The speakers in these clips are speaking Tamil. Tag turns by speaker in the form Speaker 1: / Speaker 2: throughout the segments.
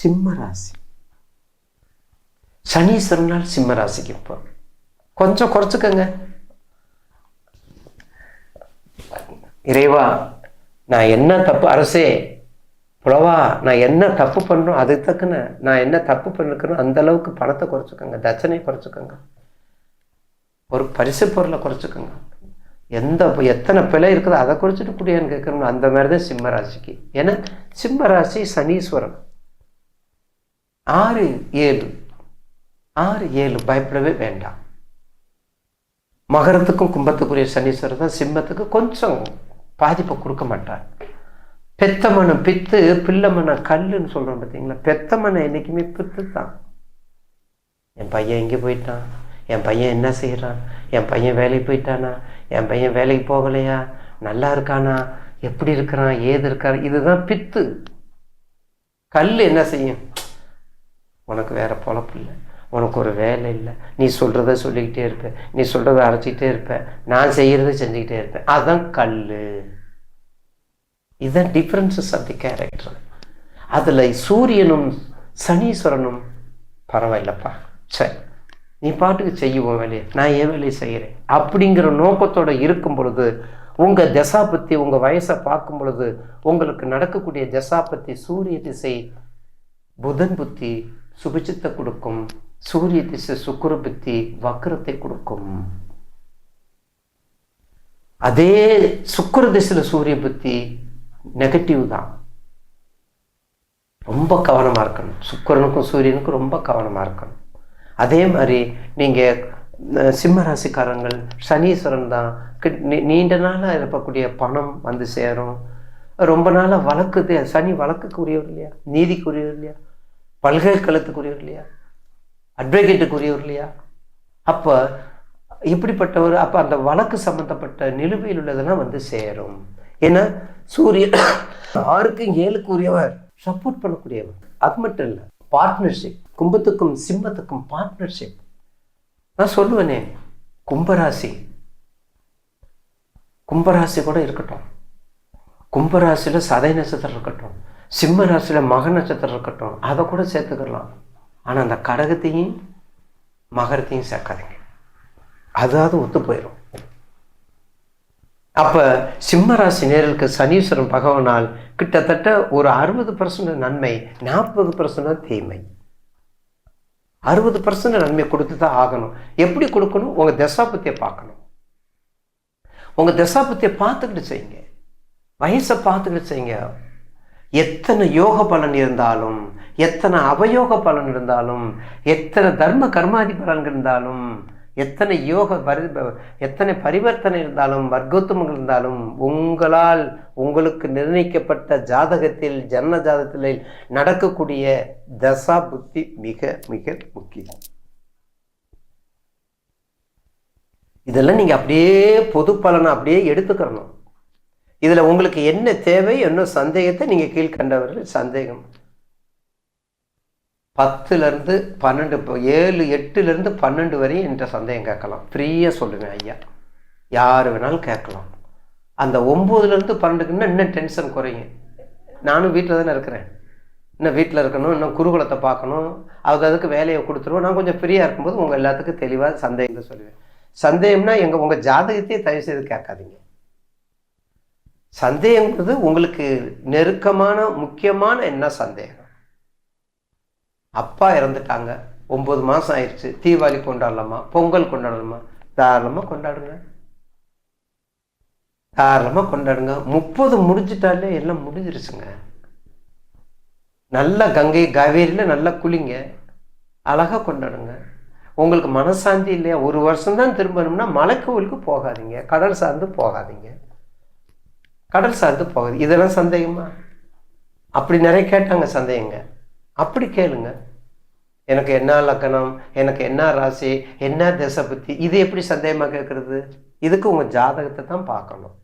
Speaker 1: சிம்ம ராசி சனீஸ்வரனால் சிம்ம ராசிக்கு கொஞ்சம் குறைச்சிக்கங்க. இறைவா நான் என்ன தப்பு அரசே புலவா நான் என்ன தப்பு பண்ணுறோம் அதுக்கு தக்கன நான் என்ன தப்பு பண்ணிருக்கணும் அந்த அளவுக்கு பணத்தை குறைச்சிக்கோங்க தட்சணையை குறைச்சிக்கோங்க. ஒரு பரிசு பொருளை குறைச்சிக்கோங்க. எந்த எத்தனை பிழை இருக்குதோ அதை குறைச்சிட்டு கூடியான்னு கேட்கணும் அந்த மாதிரி தான் சிம்ம ராசிக்கு ஏன்னா சிம்ம ராசி சனீஸ்வரன். ஆறு ஏழு. ஆறு ஏழு பயப்படவே வேண்டாம். மகரத்துக்கும் கும்பத்துக்குரிய சனீஸ்வரர் தான் சிம்மத்துக்கு கொஞ்சம் பாதிப்பை கொடுக்க மாட்டார். பெத்தமனம் பித்து பிள்ளை கல்லுன்னு சொல்கிறோம் பார்த்தீங்களா பெத்தமனை என்றைக்குமே பித்து தான் என் பையன் எங்கே போயிட்டான். என் பையன் என்ன செய்கிறான் என் பையன் வேலைக்கு போயிட்டானா? என் பையன் வேலைக்கு போகலையா? நல்லா இருக்கானா? எப்படி இருக்கிறான்? ஏது இருக்கான்? இதுதான் பித்து. கல் என்ன செய்யும்? உனக்கு வேறு பொழப்பு இல்லை. உனக்கு ஒரு வேலை இல்லை. நீ சொல்கிறத சொல்லிக்கிட்டே இருப்ப. நீ சொல்கிறத அரைச்சிக்கிட்டே இருப்ப. நான் செய்கிறத செஞ்சுக்கிட்டே இருப்பேன் அதுதான் கல் இதுதான் டிஃப்ரென்சஸ் ஆஃப் தி கேரக்டர் அதில் சூரியனும் சனீஸ்வரனும் பரவாயில்லப்பா. சரி. நீ பாட்டுக்கு செய்யுவோம் வேலையை. நான் என் வேலையை செய்கிறேன் அப்படிங்கிற நோக்கத்தோட இருக்கும் பொழுது உங்கள் தசாபத்தி உங்கள் வயசை பார்க்கும் பொழுது உங்களுக்கு நடக்கக்கூடிய தசாபத்தி சூரிய திசை புதன் புத்தி சுபிச்சத்தை கொடுக்கும். சூரிய திசை சுக்குர புத்தி வக்கரத்தை கொடுக்கும். அதே சுக்குர திசையில் சூரிய புத்தி நெகட்டிவ் தான். ரொம்ப கவனமாக இருக்கணும். சுக்கரனுக்கும் சூரியனுக்கும் ரொம்ப கவனமாக இருக்கணும். அதே மாதிரி நீங்கள் சிம்ம ராசிக்காரங்கள் சனீஸ்வரன் தான். நீண்ட நாளாக இருக்கக்கூடிய பணம் வந்து சேரும். ரொம்ப நாளாக வழக்கு சனி வழக்குக்குரியவர் இல்லையா? நீதிக்குரியவர் இல்லையா? பல்கலைக்கழகத்துக்குரியவர் இல்லையா? அட்வொகேட்டுக்குரியவர் இல்லையா? அப்போ இப்படிப்பட்டவர் அப்போ அந்த வழக்கு சம்மந்தப்பட்ட நிலுவையில் உள்ளதெல்லாம் வந்து சேரும். ஏன்னா சூரியன் ஆறுக்கும் ஏழுக்கு உரியவர் சப்போர்ட் பண்ணக்கூடியவர். அது மட்டும் இல்லை பார்ட்னர்ஷிப் கும்பத்துக்கும் சிம்மத்துக்கும் பார்ட்னர்ஷிப் நான் சொல்லுவேனே கும்பராசி. கும்பராசி கூட இருக்கட்டும். கும்பராசியில் சதை நட்சத்திரம் இருக்கட்டும். சிம்ம ராசியில் மக நட்சத்திரம் இருக்கட்டும் அதை கூட சேர்த்துக்கலாம். ஆனால் அந்த கடகத்தையும் மகரத்தையும் சேர்க்காதீங்க. அதாவது ஒத்து போயிடும் அப்போ சிம்ம ராசி நேர்களுக்கு சனீஸ்வரன் பகவானால் கிட்டத்தட்ட ஒரு அறுபது பர்சன்ட் நன்மை நாற்பது பர்சன்ட் தீமை. அறுபது பர்சன்ட் நன்மை கொடுத்து தான் ஆகணும். எப்படி கொடுக்கணும்? உங்கள் தசாபத்தியை பார்க்கணும். உங்கள் தசாபத்தியை பார்த்துக்கிட்டு செய்யுங்க. வயசை பார்த்துக்கிட்டு செய்யுங்க. எத்தனை யோக பலன் இருந்தாலும் எத்தனை அவயோக பலன் இருந்தாலும் எத்தனை தர்ம கர்மாதி பலன் இருந்தாலும் எத்தனை யோக பரி எத்தனை பரிவர்த்தனை இருந்தாலும் வர்க்கோத்தமங்கள் இருந்தாலும் உங்களால் உங்களுக்கு நிர்ணயிக்கப்பட்ட ஜாதகத்தில் ஜன்ம ஜாதகத்தில் நடக்கக்கூடிய தசா புத்தி மிக மிக முக்கியம். இதெல்லாம் நீங்கள் அப்படியே பொது பலனை அப்படியே எடுத்துக்கிறணும். இதில் உங்களுக்கு என்ன தேவை என்ன சந்தேகத்தை நீங்கள் கீழ்கண்டவர்கள் சந்தேகம். பத்துலேருந்து பன்னெண்டு இப்போ ஏழு எட்டுலேருந்து பன்னெண்டு வரையும் என்ற சந்தேகம் கேட்கலாம். ஃப்ரீயாக சொல்லுவேன் ஐயா. யார் வேணாலும் கேட்கலாம். அந்த ஒம்போதுலேருந்து பன்னெண்டுக்குன்னா இன்னும் டென்ஷன் குறையும் நானும் வீட்டில் தானே இருக்கிறேன். இன்னும் வீட்டில் இருக்கணும் இன்னும் குருகுலத்தை பார்க்கணும். அதுக்கு அதுக்கு வேலையை கொடுத்துருவோம். நான் கொஞ்சம் ஃப்ரீயாக இருக்கும்போது உங்கள் எல்லாத்துக்கும் தெளிவாக சந்தேகத்தை சொல்லுவேன். சந்தேகம்னா எங்கள் உங்கள் ஜாதகத்தையே தயவு செய்து கேட்காதீங்க. சந்தேகங்கிறது உங்களுக்கு நெருக்கமான முக்கியமான என்ன சந்தேகம்? அப்பா இறந்துட்டாங்க. ஒம்பது மாதம் ஆயிடுச்சு. தீபாவளி கொண்டாடலாமா? பொங்கல் கொண்டாடலாமா? தாராளமாக கொண்டாடுங்க. தாராளமாக கொண்டாடுங்க. முப்பது முடிஞ்சிட்டாலே எல்லாம் முடிஞ்சிருச்சுங்க. நல்ல கங்கை காவேரியில் நல்லா குளிங்க. அழகாக கொண்டாடுங்க. உங்களுக்கு மனசாந்தி இல்லையா? ஒரு வருஷம் தான் திரும்பணும்னா மலைக்கோவிலுக்கு போகாதீங்க. கடல் சார்ந்து போகாதீங்க. கடல் சார்ந்து போகுது. இதெல்லாம் சந்தேகமா? அப்படி நிறைய கேட்டாங்க சந்தேகங்க. அப்படி கேளுங்க. எனக்கு என்ன லக்கணம்? எனக்கு என்ன ராசி? என்ன திசை பற்றி இது எப்படி சந்தேகமாக கேட்குறது? இதுக்கு உங்கள் ஜாதகத்தை தான் பார்க்கணும்.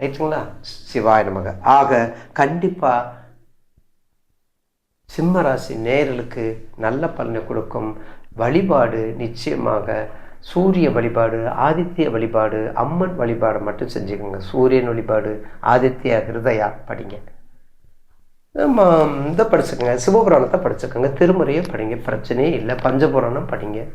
Speaker 1: ரைட்டுங்களா? சிவாய நமக. ஆக கண்டிப்பாக சிம்ம ராசி நேர்களுக்கு நல்ல பலனை கொடுக்கும் வழிபாடு நிச்சயமாக சூரிய வழிபாடு ஆதித்ய வழிபாடு அம்மன் வழிபாடு மட்டும் செஞ்சுக்கோங்க. சூரியன் வழிபாடு ஆதித்ய ஹிருதயா படிங்க. இதை படிச்சுக்கோங்க. சிவபுராணத்தை படிச்சுக்கோங்க. திருமுறையை படிங்க. பிரச்சனையே இல்லை. பஞ்சபுராணம் படிங்க.